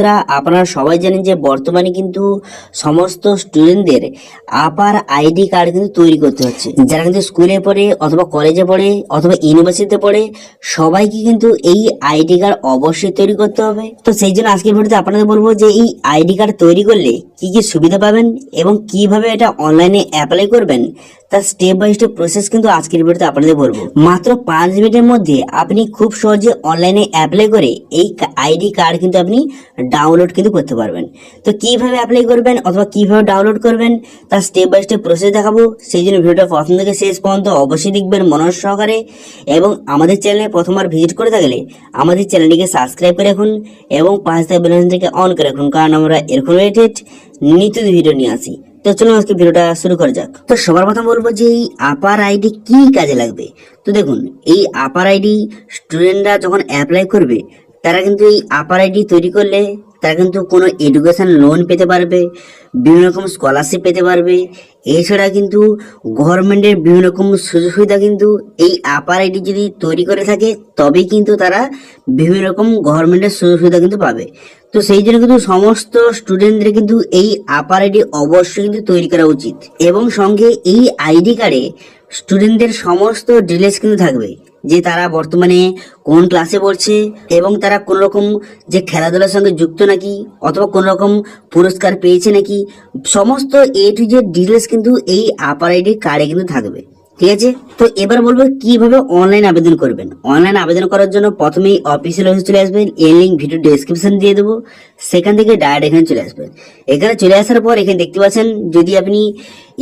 বন্ধুরা, আপনারা সবাই জানেন যে বর্তমানে কিন্তু সমস্ত স্টুডেন্টদের আপার আইডি কার্ড কিন্তু তৈরি করতে হচ্ছে। যারা কিন্তু স্কুলে পড়ে অথবা কলেজে পড়ে অথবা ইউনিভার্সিটিতে পড়ে, সবাইকে কিন্তু এই আইডি কার্ড অবশ্যই তৈরি করতে হবে। তো সেই জন্য আজকের ভিডিওতে আপনাদের বলব যে এই আইডি কার্ড তৈরি করলে কি কি সুবিধা পাবেন এবং কীভাবে এটা অনলাইনে অ্যাপ্লাই করবেন তার স্টেপ বাই স্টেপ প্রসেস কিন্তু আজকের ভিডিওতে আপনাদের বলব। মাত্র পাঁচ মিনিটের মধ্যে আপনি খুব সহজে অনলাইনে অ্যাপ্লাই করে এই আইডি কার্ড কিন্তু আপনি ডাউনলোড কিন্তু করতে পারবেন। তো কীভাবে অ্যাপ্লাই করবেন অথবা কীভাবে ডাউনলোড করবেন তার স্টেপ বাই স্টেপ প্রসেস দেখাবো। সেই জন্য ভিডিওটা প্রথম থেকে শেষ পর্যন্ত অবশ্যই দেখবেন মনোজ সহকারে। এবং আমাদের চ্যানেলে প্রথমবার ভিজিট করে থাকলে আমাদের চ্যানেলটিকে সাবস্ক্রাইব করে রাখুন এবং পাঁচ থেকে বেলাইনটিকে অন করে রাখুন, কারণ আমরা এরকম রিলেটেড নিত্য ভিডিও নিয়ে আসি। তো চলুন আজকে ভিডিওটা শুরু করা যাক। তো সবার প্রথম বলব যে এই আপার আইডি কি কাজে লাগবে? তো দেখুন, এই আপার আইডি স্টুডেন্টরা যখন অ্যাপ্লাই করবে তারা কিন্তু এই আপার আইডি তৈরি করলে তারা কিন্তু কোনো এডুকেশন লোন পেতে পারবে, বিভিন্ন রকম স্কলারশিপ পেতে পারবে। এছাড়া কিন্তু গভর্নমেন্টের বিভিন্ন রকম সুযোগ সুবিধা কিন্তু এই আপার আইডি যদি তৈরি করে থাকে, তবেই কিন্তু তারা বিভিন্ন রকম গভর্নমেন্টের সুযোগ সুবিধা কিন্তু পাবে। তো সেই জন্য কিন্তু সমস্ত স্টুডেন্টদের কিন্তু এই আপার আইডি অবশ্যই কিন্তু তৈরি করা উচিত। এবং সঙ্গে এই আইডি কার্ডে স্টুডেন্টদের সমস্ত ডিটেলস কিন্তু থাকবে। যে তারা বর্তমানে কোন ক্লাসে পড়ছে এবং তারা কোন রকম যে খেলাধুলার সঙ্গে যুক্ত নাকি অথবা কোন রকম পুরস্কার পেয়েছে নাকি, সমস্ত এ টু জেড ডিটেলস কিন্তু এই আপার আইডি কার্ডে কিন্তু থাকবে। ঠিক আছে? তো এবার বলব কীভাবে অনলাইন আবেদন করবেন। অনলাইন আবেদন করার জন্য প্রথমেই অফিসিয়াল অফিসে চলে আসবেন এই লিঙ্ক ভিডিও ডেসক্রিপশন দিয়ে দেবো। সেখান থেকে ডাইরেক্ট এখানে চলে আসবেন। এখানে চলে আসার পর এখানে দেখতে পাচ্ছেন যদি আপনি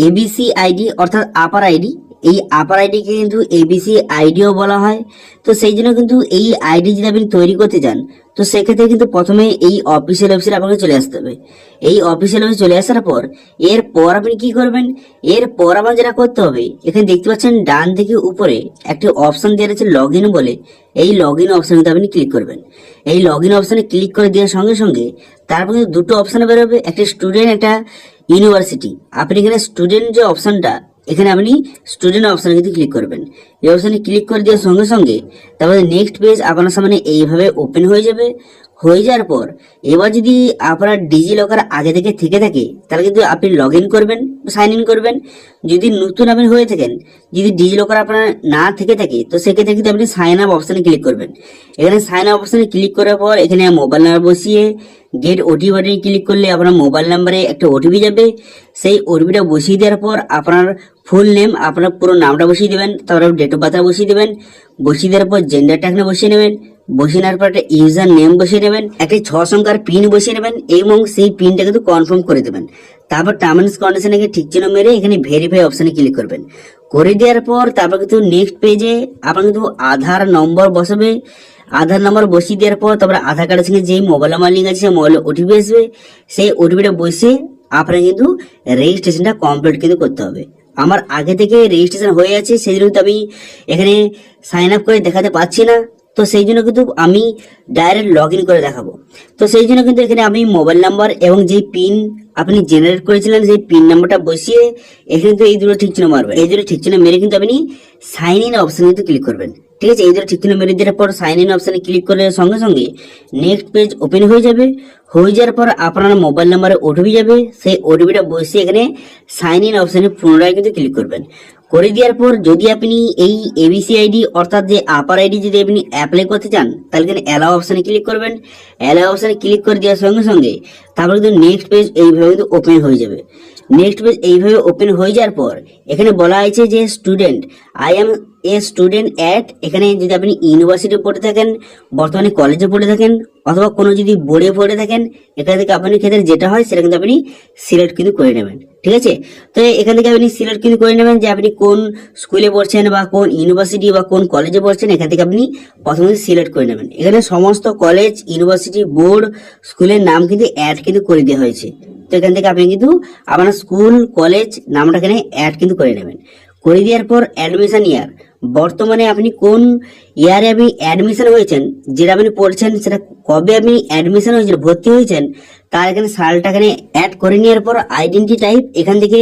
এবিসি আইডি অর্থাৎ আপার আইডি এই আপার আইডিকে কিন্তু এবিসি আইডিও বলা হয়। তো সেই জন্য কিন্তু এই আইডি যদি আপনি তৈরি করতে চান, তো সেক্ষেত্রে কিন্তু প্রথমে এই অফিসিয়াল ওয়েবসাইট আপনাকে চলে আসতে হবে। এই অফিসিয়াল ওয়েবসাইট চলে আসার পর, এরপর আপনি কি করবেন? এরপর আপনার যেটা করতে হবে, এখানে দেখতে পাচ্ছেন ডান থেকে উপরে একটি অপশন দেওয়া আছে লগ বলে। এই লগ ইন অপশন কিন্তু আপনি ক্লিক করবেন। এই লগ ইন অপশনে ক্লিক করে দেওয়ার সঙ্গে সঙ্গে তারপর কিন্তু দুটো অপশন বেরোবে, একটা স্টুডেন্ট একটা ইউনিভার্সিটি আপনি এখানে স্টুডেন্ট যে অপশনটা এখানে আপনি স্টুডেন্ট অপশনে কিন্তু ক্লিক করবেন, এই অপশানে ক্লিক করে দেওয়ার সঙ্গে সঙ্গে তারপরে নেক্সট পেজ আপনার সামনে এইভাবে ওপেন হয়ে যাবে। হয়ে যাওয়ার পর এবার যদি আপনার ডিজি লকার আগে থেকে থেকে থাকে, তাহলে কিন্তু আপনি লগ ইন করবেন সাইন ইন করবেন। যদি নতুন আপনি হয়ে থাকেন, যদি ডিজি লকার আপনার না থেকে থাকে, তো সেক্ষেত্রে কিন্তু আপনি সাইন আপ অপশনে ক্লিক করবেন। এখানে সাইন আপ অপশনে ক্লিক করার পর এখানে মোবাইল নাম্বার বসিয়ে গেট ওটিপি বাটনে ক্লিক করলে আপনার মোবাইল নাম্বারে একটা ওটিপি যাবে। সেই ওটিপিটা বসিয়ে দেওয়ার পর আপনার ফুল নেম আপনার পুরো নামটা বসিয়ে দেবেন, তারপর ডেট অফ বার্থ বসিয়ে দেবেন। বসিয়ে দেওয়ার পর জেন্ডারটা এখানে বসিয়ে নেবেন। বসিয়ে নেওয়ার পর একটা ইউজার নেম বসিয়ে নেবেন। একটি ছ সংখ্যার পিন বসিয়ে নেবেন এবং সেই পিনটা কিন্তু কনফার্ম করে দেবেন। তারপর টার্মিনাস কন্ডিশনে ঠিক চিহ্ন মেরে এখানে ভেরিফাই অপশনে ক্লিক করবেন। করে দেওয়ার পর তারপর কিন্তু নেক্সট পেজে আপনার কিন্তু আধার নম্বর বসাবে। আধার নাম্বার বসিয়ে দেওয়ার পর তারপরে আধার কার্ডের সঙ্গে যেই মোবাইল নাম্বার লিঙ্ক আছে সেই মোবাইলে ওটিপি আসবে, সেই ওটিপিটা বসে আপনার কিন্তু রেজিস্ট্রেশনটা কমপ্লিট কিন্তু করতে হবে। আমার আগে থেকে রেজিস্ট্রেশন হয়ে আছে সেই জন্য আমি এখানে সাইন আপ করে দেখাতে পাচ্ছি না। তো সেই জন্য কিন্তু আমি ডাইরেক্ট লগ ইন করে দেখাবো। তো সেই জন্য কিন্তু এখানে আমি মোবাইল নাম্বার এবং যে পিন আপনি জেনারেট করেছিলেন সেই পিন নাম্বারটা বসিয়ে এখানে কিন্তু এই দুটো ঠিক চিহ্ন মারবেন। এই দুটো ঠিক চিহ্ন মেরে কিন্তু আপনি সাইন ইন অপশনে কিন্তু ক্লিক করবেন। ঠিক আছে? এই দুটো ঠিক চিহ্ন মেরে দেওয়ার পর সাইন ইন অপশনে ক্লিক করে সঙ্গে সঙ্গে নেক্সট পেজ ওপেন হয়ে যাবে। হয়ে যাওয়ার পর আপনার মোবাইল নাম্বারে ওটিপি যাবে। সেই ওটিপিটা বসিয়ে এখানে সাইন ইন অপশনে পুনরায় কিন্তু ক্লিক করবেন। করে দেওয়ার পর যদি আপনি এই এবিসি আইডি অর্থাৎ যে আপার আইডি যদি আপনি অ্যাপ্লাই করতে চান, তাহলে কিন্তু অ্যালাও অপশানে ক্লিক করবেন। অ্যালাও অপশানে ক্লিক করে দেওয়ার সঙ্গে সঙ্গে তারপর কিন্তু নেক্সট পেজ এইভাবে কিন্তু ওপেন হয়ে যাবে। নেক্সট পেজ এইভাবে ওপেন হয়ে যাওয়ার পর এখানে বলা হয়েছে যে student I am a student at এখানে যদি আপনি ইউনিভার্সিটি পড়ে থাকেন, বর্তমানে কলেজে পড়ে থাকেন, অথবা কোনো যদি বোর্ডে পড়ে থাকেন, এখান থেকে আপনার ক্ষেত্রে যেটা হয়, সেটা কিন্তু আপনি সিলেক্ট কিন্তু করে নেবেন, ঠিক আছে? তো এখান থেকে আপনি সিলেক্ট কিন্তু করে নেবেন যে আপনি কোন স্কুলে পড়ছেন বা কোন ইউনিভার্সিটি বা কোন কলেজে পড়ছেন, এখান থেকে আপনি প্রথমে সিলেক্ট করে নেবেন। এখানে সমস্ত কলেজ ইউনিভার্সিটি বোর্ড স্কুলের নাম কিন্তু অ্যাড কিন্তু করে দেওয়া হয়েছে। তো এখান থেকে আপনি কিন্তু আপনার স্কুল কলেজ নামটা এখানে অ্যাড কিন্তু করে নেবেন। করে দেওয়ার পর অ্যাডমিশন ইয়ার বর্তমানে আপনি কোন ইয়ারে আপনি অ্যাডমিশন হয়েছেন, যেটা আপনি পড়ছেন, সেটা কবে আপনি অ্যাডমিশন হয়েছিল ভর্তি হয়েছেন, তার এখানে সালটা এখানে অ্যাড করে নেওয়ার পর আইডেন্টি টাইপ এখান থেকে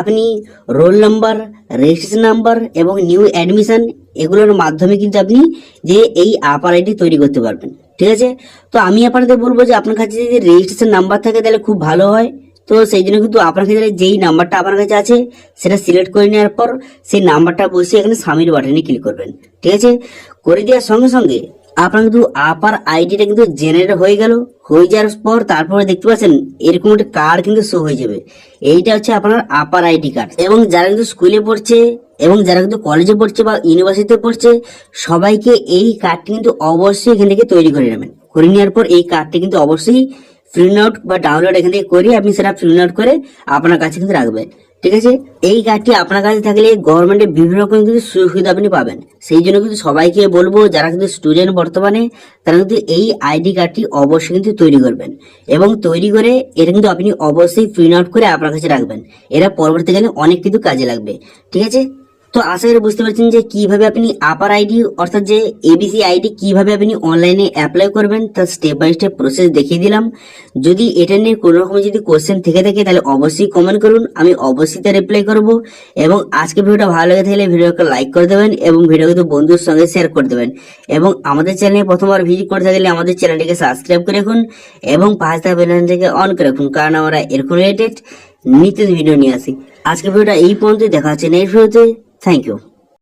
আপনি রোল নাম্বার রেজিস্ট্রেশন নাম্বার এবং নিউ অ্যাডমিশন এগুলোর মাধ্যমে কিন্তু আপনি যে এই আপার আইডি তৈরি করতে পারবেন। ঠিক আছে? তো আমি আপনাদের বলব যে আপনার কাছে যদি রেজিস্ট্রেশন নাম্বার থাকে, তাহলে খুব ভালো হয়। তো সেই জন্য কিন্তু আপনার কাছে যেই নাম্বারটা আপনার কাছে আছে, সেটা সিলেক্ট করে নেওয়ার পর সেই নাম্বারটা বসে এখানে সামিট বাটনে ক্লিক করবেন, ঠিক আছে? করে দেওয়ার সঙ্গে সঙ্গে আপনার কিন্তু আপার আইডিটা কিন্তু জেনারেট হয়ে গেল, হয়ে যাওয়ার পর তারপরে দেখতে পাচ্ছেন এরকম একটা কার্ড কিন্তু শো হয়ে যাবে। এইটা হচ্ছে আপনার আপার আইডি কার্ড এবং যারা কিন্তু স্কুলে পড়ছে এবং যারা কিন্তু কলেজে পড়ছে বা ইউনিভার্সিটিতে পড়ছে, সবাইকে এই কার্ডটি কিন্তু অবশ্যই এখান থেকে তৈরি করে নেবেন। করে নেওয়ার পর এই কার্ডটি কিন্তু অবশ্যই প্রিন্ট আউট বা ডাউনলোড এখান থেকে করে আপনি সেটা প্রিন্ট আউট করে আপনার কাছে কিন্তু রাখবেন। ঠিক আছে? এই কার্ডটি আপনার কাছে থাকলে গভর্নমেন্টের বিভিন্ন রকম কিন্তু সুযোগ সুবিধা আপনি পাবেন। সেই জন্য কিন্তু সবাইকে বলব, যারা কিন্তু স্টুডেন্ট বর্তমানে, তারা কিন্তু এই আইডি কার্ডটি অবশ্যই কিন্তু তৈরি করবেন। এবং তৈরি করে এটা কিন্তু আপনি অবশ্যই প্রিন্ট আউট করে আপনার কাছে রাখবেন। এরা পরবর্তীকালে অনেক কিন্তু কাজে লাগবে। ঠিক আছে? তো আশা করি বুঝতে পারছেন যে কীভাবে আপনি আপার আইডি অর্থাৎ যে এবিসি আইডি কীভাবে আপনি অনলাইনে অ্যাপ্লাই করবেন তার স্টেপ বাই স্টেপ প্রসেস দেখিয়ে দিলাম। যদি এটা নিয়ে কোনো রকম যদি কোশ্চেন থেকে থাকে, তাহলে অবশ্যই কমেন্ট করুন, আমি অবশ্যই তার রিপ্লাই করব। এবং আজকে ভিডিওটা ভালো লেগে থাকলে ভিডিওকে লাইক করে দেবেন এবং ভিডিও কিন্তু বন্ধুর সঙ্গে শেয়ার করে দেবেন। এবং আমাদের চ্যানেলে প্রথমবার ভিজিট করে থাকলে আমাদের চ্যানেলটিকে সাবস্ক্রাইব করে রাখুন এবং পাঁচ থাকা বেলানটিকে অন করে রাখুন, কারণ আমরা এরকম রিলেটেড নিত্য ভিডিও নিয়ে আসি। আজকে ভিডিওটা এই পর্যন্ত দেখা হচ্ছে নেক্সট ভিডিওতে Thank you.